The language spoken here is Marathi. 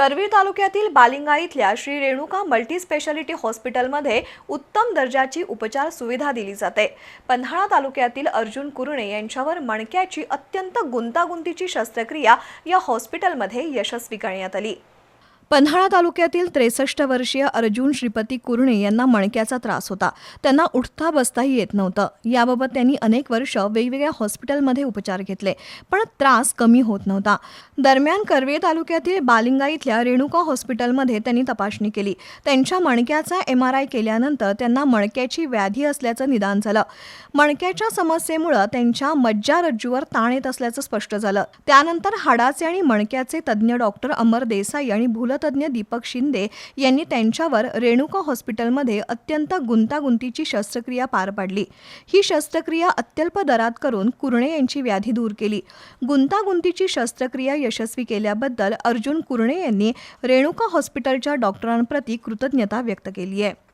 करवीर तालुक्यातील बालिंगा इथल्या श्री रेणुका मल्टी स्पेशालिटी हॉस्पिटलमध्ये उत्तम दर्जाची उपचार सुविधा दिली जाते. पन्हाळा तालुक्यातील अर्जुन कुरणे यांच्यावर मणक्याची अत्यंत गुंतागुंतीची शस्त्रक्रिया या हॉस्पिटलमध्ये यशस्वी करण्यात आली. पन्हाळा तालुक्यातील त्रेसष्ट वर्षीय अर्जुन श्रीपती कुरणे यांना मणक्याचा त्रास होता. त्यांना उठता बसताही येत नव्हतं. याबाबत त्यांनी अनेक वर्ष वेगवेगळ्या हॉस्पिटलमध्ये उपचार घेतले पण त्रास कमी होत नव्हता. दरम्यान कर्वे तालुक्यातील बालिंगा इथल्या रेणुका हॉस्पिटलमध्ये त्यांनी तपासणी केली. त्यांच्या मणक्याचा एम आर आय केल्यानंतर त्यांना मणक्याची व्याधी असल्याचं निदान झालं. मणक्याच्या समस्येमुळं त्यांच्या मज्जारज्जूवर ताण येत असल्याचं स्पष्ट झालं. त्यानंतर हाडाचे आणि मणक्याचे तज्ज्ञ डॉक्टर अमर देसाई आणि भूलतज्ञ दीपक शिंदे यांनी त्यांच्यावर रेणुका हॉस्पिटलमध्ये अत्यंत गुंतागुंतीची शस्त्रक्रिया पार पाडली. ही शस्त्रक्रिया अत्यल्प दरात करून कुरणे यांची व्याधी दूर केली. गुंतागुंतीची शस्त्रक्रिया यशस्वी केल्याबद्दल अर्जुन कुरणे यांनी रेणुका हॉस्पिटलच्या डॉक्टरांप्रती कृतज्ञता व्यक्त केली आहे.